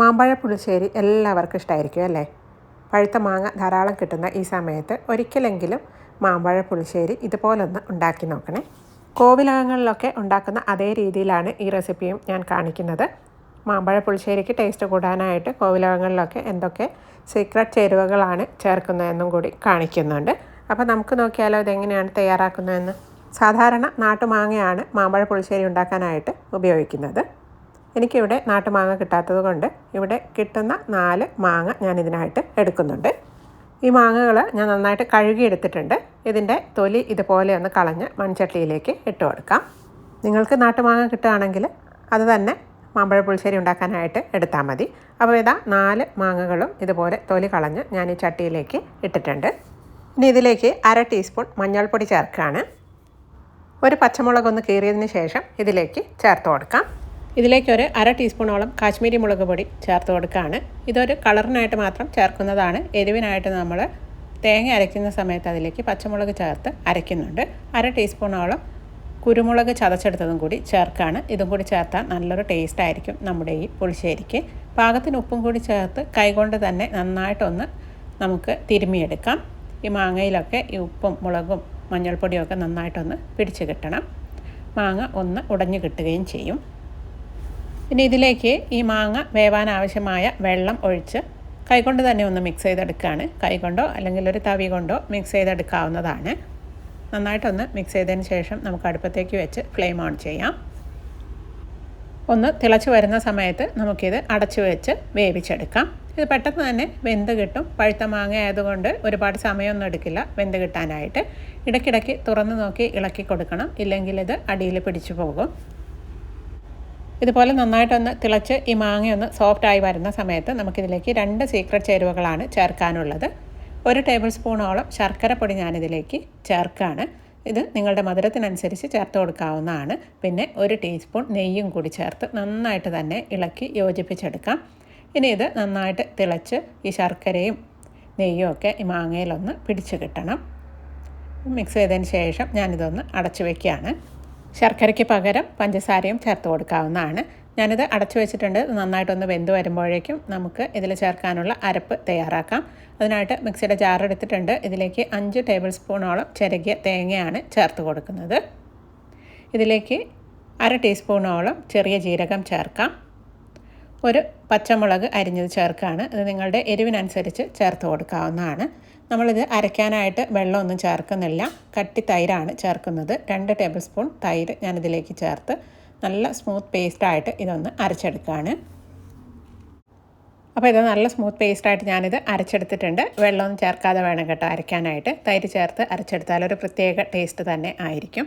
മാമ്പഴ പുളിശ്ശേരി എല്ലാവർക്കും ഇഷ്ടമായിരിക്കും അല്ലേ? പഴുത്ത മാങ്ങ ധാരാളം കിട്ടുന്ന ഈ സമയത്ത് ഒരിക്കലെങ്കിലും മാമ്പഴ പുളിശ്ശേരി ഇതുപോലൊന്ന് ഉണ്ടാക്കി നോക്കണേ. കോവിലകങ്ങളിലൊക്കെ ഉണ്ടാക്കുന്ന അതേ രീതിയിലാണ് ഈ റെസിപ്പിയും ഞാൻ കാണിക്കുന്നത്. മാമ്പഴ പുളിശ്ശേരിക്ക് ടേസ്റ്റ് കൂടാനായിട്ട് കോവിലകങ്ങളിലൊക്കെ എന്തൊക്കെ സീക്രട്ട് ചേരുവകളാണ് ചേർക്കുന്നതെന്നും കൂടി കാണിക്കുന്നുണ്ട്. അപ്പോൾ നമുക്ക് നോക്കിയാലോ ഇതെങ്ങനെയാണ് തയ്യാറാക്കുന്നതെന്ന്? സാധാരണ നാട്ടുമാങ്ങയാണ് മാമ്പഴ പുളിശ്ശേരി ഉണ്ടാക്കാനായിട്ട് ഉപയോഗിക്കുന്നത്. എനിക്കിവിടെ നാട്ടുമാങ്ങ കിട്ടാത്തത് കൊണ്ട് ഇവിടെ കിട്ടുന്ന നാല് മാങ്ങ ഞാൻ ഇതിനായിട്ട് എടുക്കുന്നുണ്ട്. ഈ മാങ്ങകൾ ഞാൻ നന്നായിട്ട് കഴുകിയെടുത്തിട്ടുണ്ട്. ഇതിന്റെ തൊലി ഇതുപോലെ ഒന്ന് കളഞ്ഞ് മൺചട്ടിയിലേക്ക് ഇട്ട് കൊടുക്കാം. നിങ്ങൾക്ക് നാട്ടുമാങ്ങ കിട്ടുകയാണെങ്കിൽ അത് തന്നെ മാമ്പഴ പുളിശ്ശേരി ഉണ്ടാക്കാനായിട്ട് എടുത്താൽ മതി. അപ്പോൾ ഇതാ നാല് മാങ്ങകളും ഇതുപോലെ തൊലി കളഞ്ഞ് ഞാൻ ഈ ചട്ടിയിലേക്ക് ഇട്ടിട്ടുണ്ട്. ഇനി ഇതിലേക്ക് അര ടീസ്പൂൺ മഞ്ഞൾപ്പൊടി ചേർക്കുകയാണ്. ഒരു പച്ചമുളക് ഒന്ന് കീറിയതിന് ശേഷം ഇതിലേക്ക് ചേർത്ത് കൊടുക്കാം. ഇതിലേക്ക് ഒരു അര ടീസ്പൂണോളം കാശ്മീരി മുളക് പൊടി ചേർത്ത് കൊടുക്കുകയാണ്. ഇതൊരു കളറിനായിട്ട് മാത്രം ചേർക്കുന്നതാണ്. എരിവിനായിട്ട് നമ്മൾ തേങ്ങ അരയ്ക്കുന്ന സമയത്ത് അതിലേക്ക് പച്ചമുളക് ചേർത്ത് അരയ്ക്കുന്നുണ്ട്. അര ടീസ്പൂണോളം കുരുമുളക് ചതച്ചെടുത്തതും കൂടി ചേർക്കുകയാണ് ഇതും കൂടി ചേർത്താൽ നല്ലൊരു ടേസ്റ്റ് ആയിരിക്കും നമ്മുടെ ഈ പുളിശ്ശേരിക്ക്. പാകത്തിന് ഉപ്പും കൂടി ചേർത്ത് കൈകൊണ്ട് തന്നെ നന്നായിട്ടൊന്ന് നമുക്ക് തിരുമിയെടുക്കാം ഈ മാങ്ങയിലൊക്കെ ഈ ഉപ്പും മുളകും മഞ്ഞൾപ്പൊടിയൊക്കെ നന്നായിട്ടൊന്ന് പിടിച്ച് കിട്ടണം. മാങ്ങ ഒന്ന് ഉടഞ്ഞു കിട്ടുകയും ചെയ്യും. ഇനി ഇതിലേക്ക് ഈ മാങ്ങ വേവാൻ ആവശ്യമായ വെള്ളം ഒഴിച്ച് കൈകൊണ്ട് തന്നെ ഒന്ന് മിക്സ് ചെയ്തെടുക്കുകയാണ്. കൈകൊണ്ടോ അല്ലെങ്കിൽ ഒരു തവി കൊണ്ടോ മിക്സ് ചെയ്തെടുക്കാവുന്നതാണ്. നന്നായിട്ടൊന്ന് മിക്സ് ചെയ്തതിന് ശേഷം നമുക്ക് അടുപ്പത്തേക്ക് വെച്ച് ഫ്ലെയിം ഓൺ ചെയ്യാം. ഒന്ന് തിളച്ച് വരുന്ന സമയത്ത് നമുക്കിത് അടച്ചു വെച്ച് വേവിച്ചെടുക്കാം. ഇത് പെട്ടെന്ന് തന്നെ വെന്ത് കിട്ടും. പഴുത്ത മാങ്ങ ആയതുകൊണ്ട് ഒരുപാട് സമയമൊന്നും എടുക്കില്ല വെന്ത് കിട്ടാനായിട്ട്. ഇടയ്ക്കിടയ്ക്ക് തുറന്ന് നോക്കി ഇളക്കി കൊടുക്കണം. ഇല്ലെങ്കിൽ ഇത് അടിയിൽ പിടിച്ചു പോകും. ഇതുപോലെ നന്നായിട്ടൊന്ന് തിളച്ച് ഈ മാങ്ങയൊന്ന് സോഫ്റ്റായി വരുന്ന സമയത്ത് നമുക്കിതിലേക്ക് രണ്ട് സീക്രട്ട് ചേരുവകളാണ് ചേർക്കാനുള്ളത്. ഒരു ടേബിൾ സ്പൂണോളം ശർക്കര പൊടി ഞാനിതിലേക്ക് ചേർക്കുകയാണ് ഇത് നിങ്ങളുടെ മധുരത്തിനനുസരിച്ച് ചേർത്ത് കൊടുക്കാവുന്നതാണ്. പിന്നെ ഒരു ടീസ്പൂൺ നെയ്യും കൂടി ചേർത്ത് നന്നായിട്ട് തന്നെ ഇളക്കി യോജിപ്പിച്ചെടുക്കാം. ഇനി ഇത് നന്നായിട്ട് തിളച്ച് ഈ ശർക്കരയും നെയ്യും ഒക്കെ ഈ മാങ്ങയിലൊന്ന് പിടിച്ച് കിട്ടണം. മിക്സ് ചെയ്തതിന് ശേഷം ഞാനിതൊന്ന് അടച്ചു വയ്ക്കുകയാണ് ശർക്കരയ്ക്ക് പകരം പഞ്ചസാരയും ചേർത്ത് കൊടുക്കാവുന്നതാണ്. ഞാനിത് അടച്ചു വെച്ചിട്ടുണ്ട്. നന്നായിട്ടൊന്ന് വെന്ത് വരുമ്പോഴേക്കും നമുക്ക് ഇതിൽ ചേർക്കാനുള്ള അരപ്പ് തയ്യാറാക്കാം. അതിനായിട്ട് മിക്സിയുടെ ജാർ എടുത്തിട്ടുണ്ട്. ഇതിലേക്ക് അഞ്ച് ടേബിൾ സ്പൂണോളം ചിരകിയ തേങ്ങയാണ് ചേർത്ത് കൊടുക്കുന്നത്. ഇതിലേക്ക് അര ടീസ്പൂണോളം ചെറിയ ജീരകം ചേർക്കാം. ഒരു പച്ചമുളക് അരിഞ്ഞത് ചേർക്കുകയാണ്. ഇത് നിങ്ങളുടെ എരിവിനനുസരിച്ച് ചേർത്ത് കൊടുക്കാവുന്നതാണ്. നമ്മളിത് അരയ്ക്കാനായിട്ട് വെള്ളമൊന്നും ചേർക്കുന്നില്ല. കട്ടി തൈരാണ് ചേർക്കുന്നത്. രണ്ട് ടേബിൾ സ്പൂൺ തൈര് ഞാനിതിലേക്ക് ചേർത്ത് നല്ല സ്മൂത്ത് പേസ്റ്റായിട്ട് ഇതൊന്ന് അരച്ചെടുക്കുകയാണ്. അപ്പോൾ ഇത് നല്ല സ്മൂത്ത് പേസ്റ്റായിട്ട് ഞാനിത് അരച്ചെടുത്തിട്ടുണ്ട്. വെള്ളമൊന്നും ചേർക്കാതെ വേണം കേട്ടോ അരയ്ക്കാനായിട്ട്. തൈര് ചേർത്ത് അരച്ചെടുത്താൽ ഒരു പ്രത്യേക ടേസ്റ്റ് തന്നെ ആയിരിക്കും.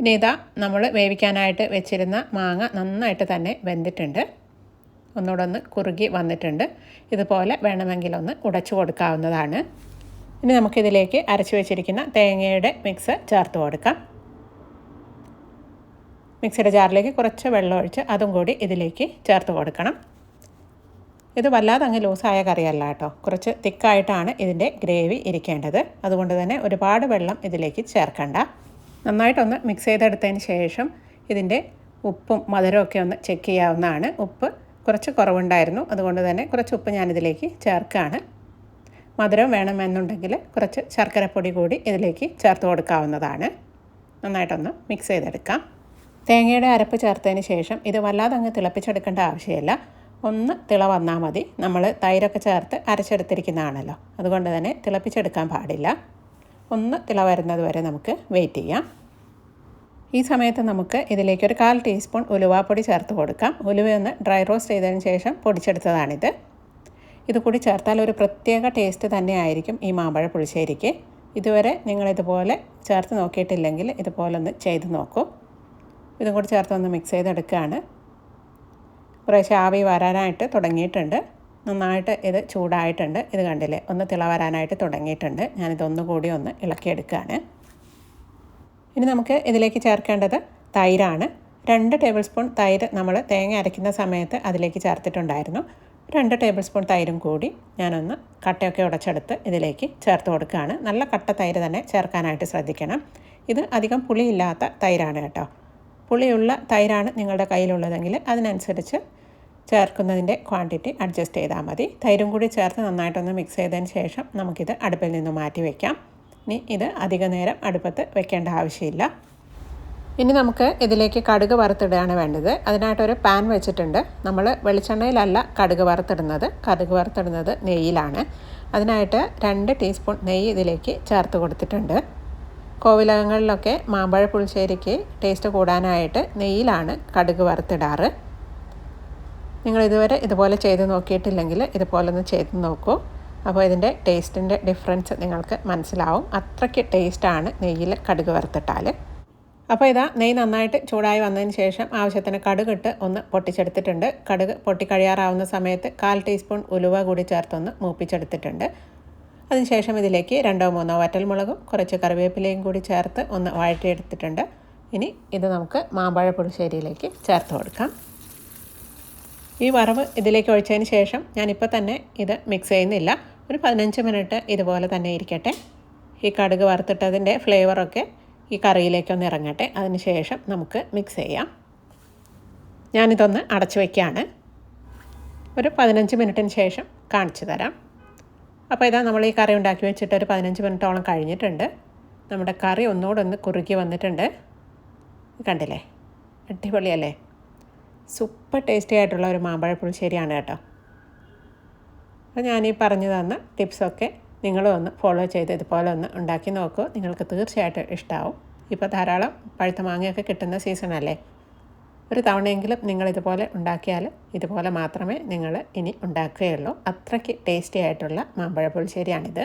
ഇനി ഇതാ നമ്മൾ വേവിക്കാനായിട്ട് വെച്ചിരുന്ന മാങ്ങ നന്നായിട്ട് തന്നെ വെന്തിട്ടുണ്ട്. ഒന്നുകൂടെ ഒന്ന് കുറുകി വന്നിട്ടുണ്ട്. ഇതുപോലെ വേണമെങ്കിലൊന്ന് ഉടച്ചു കൊടുക്കാവുന്നതാണ്. ഇനി നമുക്കിതിലേക്ക് അരച്ചു വെച്ചിരിക്കുന്ന തേങ്ങയുടെ മിക്സ് ചേർത്ത് കൊടുക്കാം. മിക്സിയുടെ ജാറിലേക്ക് കുറച്ച് വെള്ളം ഒഴിച്ച് അതും കൂടി ഇതിലേക്ക് ചേർത്ത് കൊടുക്കണം. ഇത് വല്ലാതെ അങ്ങ് ലൂസായ കറിയല്ല കേട്ടോ. കുറച്ച് തിക്കായിട്ടാണ് ഇതിന്റെ ഗ്രേവി ഇരിക്കേണ്ടത്. അതുകൊണ്ട് തന്നെ ഒരുപാട് വെള്ളം ഇതിലേക്ക് ചേർക്കണ്ട. നന്നായിട്ടൊന്ന് മിക്സ് ചെയ്തെടുത്തതിന് ശേഷം ഇതിന്റെ ഉപ്പും മധുരവും ഒക്കെ ഒന്ന് ചെക്ക് ചെയ്യാവുന്നതാണ്. ഉപ്പ് കുറച്ച് കുറവുണ്ടായിരുന്നു. അതുകൊണ്ട് തന്നെ കുറച്ച് ഉപ്പ് ഞാനിതിലേക്ക് ചേർക്കുകയാണ്. മധുരം വേണമെന്നുണ്ടെങ്കിൽ കുറച്ച് ശർക്കരപ്പൊടി കൂടി ഇതിലേക്ക് ചേർത്ത് കൊടുക്കാവുന്നതാണ്. നന്നായിട്ടൊന്ന് മിക്സ് ചെയ്തെടുക്കാം. തേങ്ങയുടെ അരപ്പ് ചേർത്തതിന് ശേഷം ഇത് വല്ലാതെ അങ്ങ് തിളപ്പിച്ചെടുക്കേണ്ട ആവശ്യമില്ല. ഒന്ന് തിള വന്നാൽ മതി. നമ്മൾ തൈരൊക്കെ ചേർത്ത് അരച്ചെടുത്തിരിക്കുന്നതാണല്ലോ. അതുകൊണ്ട് തന്നെ തിളപ്പിച്ചെടുക്കാൻ പാടില്ല. ഒന്ന് തിള വരുന്നത് വരെ നമുക്ക് വെയിറ്റ് ചെയ്യാം. ഈ സമയത്ത് നമുക്ക് ഇതിലേക്ക് ഒരു കാൽ ടീസ്പൂൺ ഉലുവാപ്പൊടി ചേർത്ത് കൊടുക്കാം. ഉലുവയൊന്ന് ഡ്രൈ റോസ്റ്റ് ചെയ്തതിന് ശേഷം പൊടിച്ചെടുത്തതാണിത്. ഇത് കൂടി ചേർത്താൽ ഒരു പ്രത്യേക ടേസ്റ്റ് തന്നെയായിരിക്കും ഈ മാമ്പഴ പുളിശ്ശേരിക്ക്. ഇതുവരെ നിങ്ങളിതുപോലെ ചേർത്ത് നോക്കിയിട്ടില്ലെങ്കിൽ ഇതുപോലെ ഒന്ന് ചെയ്ത് നോക്കൂ. ഇതും കൂടി ചേർത്ത് ഒന്ന് മിക്സ് ചെയ്തെടുക്കുകയാണ് കുറേശ്ശെ ആവി വരാനായിട്ട് തുടങ്ങിയിട്ടുണ്ട്. നന്നായിട്ട് ഇത് ചൂടായിട്ടുണ്ട്. ഇത് കണ്ടില്ലേ? ഒന്ന് തിള വരാനായിട്ട് തുടങ്ങിയിട്ടുണ്ട് ഞാനിതൊന്നുകൂടി ഒന്ന് ഇളക്കിയെടുക്കുകയാണ്. ഇനി നമുക്ക് ഇതിലേക്ക് ചേർക്കേണ്ടത് തൈരാണ്. രണ്ട് ടേബിൾ സ്പൂൺ തൈര് നമ്മൾ തേങ്ങ അരയ്ക്കുന്ന സമയത്ത് അതിലേക്ക് ചേർത്തിട്ടുണ്ടായിരുന്നു. രണ്ട് ടേബിൾ സ്പൂൺ തൈരും കൂടി ഞാനൊന്ന് കട്ടയൊക്കെ ഉടച്ചെടുത്ത് ഇതിലേക്ക് ചേർത്ത് കൊടുക്കുകയാണ്. നല്ല കട്ട തൈര് തന്നെ ചേർക്കാനായിട്ട് ശ്രദ്ധിക്കണം. ഇത് അധികം പുളിയില്ലാത്ത തൈരാണ് കേട്ടോ. പുളിയുള്ള തൈരാണ് നിങ്ങളുടെ കയ്യിലുള്ളതെങ്കിൽ അതിനനുസരിച്ച് ചേർക്കുന്നതിന്റെ ക്വാണ്ടിറ്റി അഡ്ജസ്റ്റ് ചെയ്താൽ മതി. തൈരും കൂടി ചേർത്ത് നന്നായിട്ടൊന്ന് മിക്സ് ചെയ്തതിന് ശേഷം നമുക്കിത് അടുപ്പിൽ നിന്ന് മാറ്റി വയ്ക്കാം ഇനി ഇത് അധിക നേരം അടുപ്പത്ത് വെക്കേണ്ട ആവശ്യമില്ല. ഇനി നമുക്ക് ഇതിലേക്ക് കടുക് വറുത്തിടുകയാണ് വേണ്ടത്. അതിനായിട്ടൊരു പാൻ വെച്ചിട്ടുണ്ട്. നമ്മൾ വെളിച്ചെണ്ണയിലല്ല കടുക് വറുത്തിടുന്നത്. കടുക് വറുത്തിടുന്നത് നെയ്യിലാണ്. അതിനായിട്ട് രണ്ട് ടീസ്പൂൺ നെയ്യ് ഇതിലേക്ക് ചേർത്ത് കൊടുത്തിട്ടുണ്ട്. കോവിലകങ്ങളിലൊക്കെ മാമ്പഴ പുളിശ്ശേരിക്ക് ടേസ്റ്റ് കൂടാനായിട്ട് നെയ്യിലാണ് കടുക് വറുത്തിടാറ്. നിങ്ങൾ ഇതുവരെ ഇതുപോലെ ചെയ്ത് നോക്കിയിട്ടില്ലെങ്കിൽ ഇതുപോലെ ഒന്ന് ചെയ്ത് നോക്കൂ. അപ്പോൾ ഇതിന്റെ ടേസ്റ്റിന്റെ ഡിഫറൻസ് നിങ്ങൾക്ക് മനസ്സിലാവും. അത്രയ്ക്ക് ടേസ്റ്റാണ് നെയ്യിൽ കടുക് വറുത്തിട്ടാൽ. അപ്പോൾ ഇതാ നെയ്യ് നന്നായിട്ട് ചൂടായി വന്നതിന് ശേഷം ആവശ്യത്തിന് കടുകിട്ട് ഒന്ന് പൊട്ടിച്ചെടുത്തിട്ടുണ്ട്. കടുക് പൊട്ടിക്കഴിയാറാവുന്ന സമയത്ത് കാൽ ടീസ്പൂൺ ഉലുവ കൂടി ചേർത്തൊന്ന് മൂപ്പിച്ചെടുത്തിട്ടുണ്ട്. അതിനുശേഷം ഇതിലേക്ക് രണ്ടോ മൂന്നോ വറ്റൽമുളകും കുറച്ച് കറിവേപ്പിലയും കൂടി ചേർത്ത് ഒന്ന് വഴറ്റിയെടുത്തിട്ടുണ്ട്. ഇനി ഇത് നമുക്ക് മാമ്പഴ പുളിശ്ശേരിയിലേക്ക് ചേർത്ത് കൊടുക്കാം. ഈ വറവ് ഇതിലേക്ക് ഒഴിച്ചതിന് ശേഷം ഞാനിപ്പോൾ തന്നെ ഇത് മിക്സ് ചെയ്യുന്നില്ല. ഒരു പതിനഞ്ച് മിനിറ്റ് ഇതുപോലെ തന്നെ ഇരിക്കട്ടെ. ഈ കടുക് വറുത്തിട്ടതിന്റെ ഫ്ലേവറൊക്കെ ഈ കറിയിലേക്കൊന്ന് ഇറങ്ങട്ടെ. അതിന് ശേഷം നമുക്ക് മിക്സ് ചെയ്യാം. ഞാനിതൊന്ന് അടച്ചു വയ്ക്കുകയാണ് ഒരു പതിനഞ്ച് മിനിറ്റിന് ശേഷം കാണിച്ചു തരാം. അപ്പോൾ ഇതാ നമ്മൾ ഈ കറി ഉണ്ടാക്കി വെച്ചിട്ട് ഒരു പതിനഞ്ച് മിനിറ്റോളം കഴിഞ്ഞിട്ടുണ്ട്. നമ്മുടെ കറി ഒന്നുകൂടെ ഒന്ന് കുറുക്കി വന്നിട്ടുണ്ട്. കണ്ടില്ലേ? അടിപൊളിയല്ലേ? സൂപ്പർ ടേസ്റ്റി ആയിട്ടുള്ള ഒരു മാമ്പഴ പുളിശ്ശേരിയാണ് കേട്ടോ. അപ്പോൾ ഞാനീ പറഞ്ഞു തന്ന ടിപ്സൊക്കെ നിങ്ങളും ഒന്ന് ഫോളോ ചെയ്ത് ഇതുപോലെ ഒന്ന് ഉണ്ടാക്കി നോക്കൂ. നിങ്ങൾക്ക് തീർച്ചയായിട്ടും ഇഷ്ടമാവും ഇപ്പോൾ ധാരാളം പഴുത്ത മാങ്ങയൊക്കെ കിട്ടുന്ന സീസണല്ലേ ഒരു തവണയെങ്കിലും നിങ്ങൾ ഇതുപോലെ ഉണ്ടാക്കിയാൽ ഇതുപോലെ മാത്രമേ നിങ്ങൾ ഇനി ഉണ്ടാക്കുകയുള്ളൂ. അത്രയ്ക്ക് ടേസ്റ്റി ആയിട്ടുള്ള മാമ്പഴ പുളിശ്ശേരിയാണിത്.